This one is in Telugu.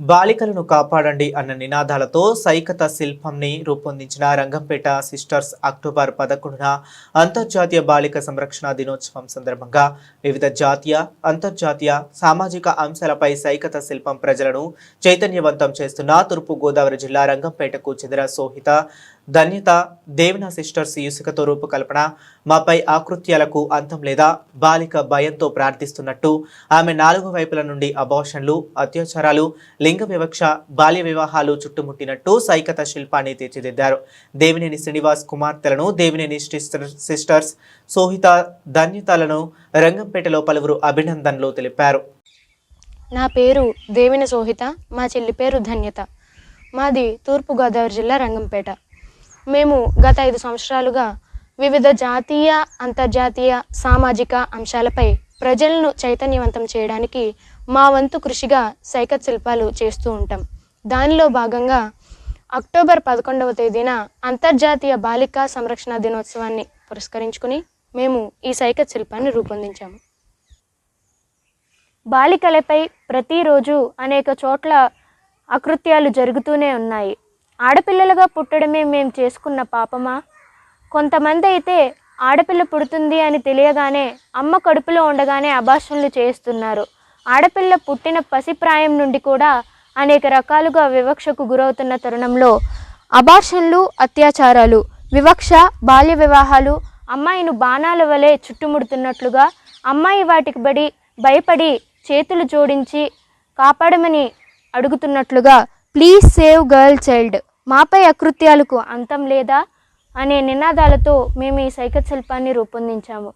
బాలికలను కాపాడండి అన్న నినాదాలతో సైకత శిల్పంని రూపొందించిన రంగంపేట సిస్టర్స్ అక్టోబర్ పదకొండున అంతర్జాతీయ బాలిక సంరక్షణ దినోత్సవం సందర్భంగా వివిధ జాతీయ అంతర్జాతీయ సామాజిక అంశాలపై సైకత శిల్పం ప్రజలను చైతన్యవంతం చేస్తున్న తూర్పు గోదావరి జిల్లా రంగంపేటకు చెందిన సోహిత ధన్యత దేవన సిస్టర్స్ ఇసుకతో రూపకల్పన మాపై ఆకృత్యాలకు అంతం లేదా బాలిక భయంతో ప్రార్థిస్తున్నట్టు ఆమె నాలుగు వైపుల నుండి అబార్షన్లు అత్యాచారాలు లింగ వివక్ష బాల్య వివాహాలు చుట్టుముట్టినట్టు సైకత శిల్పాన్ని తీర్చిదిద్దారు. దేవినేని శ్రీనివాస్ కుమార్తెలను దేవినేని సిస్టర్స్ సోహిత ధన్యతలను రంగంపేటలో పలువురు అభినందనలు తెలిపారు. నా పేరు దేవిన సోహిత మా చెల్లి పేరు ధన్యత. మాది తూర్పుగోదావరి జిల్లా రంగంపేట. మేము గత ఐదు సంవత్సరాలుగా వివిధ జాతీయ అంతర్జాతీయ సామాజిక అంశాలపై ప్రజలను చైతన్యవంతం చేయడానికి మా వంతు కృషిగా సైకత్ శిల్పాలు చేస్తూ ఉంటాం. దానిలో భాగంగా అక్టోబర్ పదకొండవ తేదీన అంతర్జాతీయ బాలికా సంరక్షణ దినోత్సవాన్ని పురస్కరించుకుని మేము ఈ సైకత్ శిల్పాన్ని రూపొందించాము. బాలికలపై ప్రతిరోజు అనేక చోట్ల అకృత్యాలు జరుగుతూనే ఉన్నాయి. ఆడపిల్లలుగా పుట్టడమే మేము చేసుకున్న పాపమా? కొంతమంది అయితే ఆడపిల్ల పుడుతుంది అని తెలియగానే అమ్మ కడుపులో ఉండగానే అభాషణలు చేస్తున్నారు ఆడపిల్ల పుట్టిన పసిప్రాయం నుండి కూడా అనేక రకాలుగా వివక్షకు గురవుతున్న తరుణంలో అభాషణలు అత్యాచారాలు వివక్ష బాల్య వివాహాలు అమ్మాయిను బాణాల వలె చుట్టుముడుతున్నట్లుగా అమ్మాయి వాటికి బడి భయపడి చేతులు జోడించి కాపాడమని అడుగుతున్నట్లుగా ప్లీజ్ సేవ్ గర్ల్ చైల్డ్ మాపై అకృత్యాలకు అంతం లేదా? అనే నినాదాలతో మేము ఈ సైకత్ శిల్పాన్ని రూపొందించాము.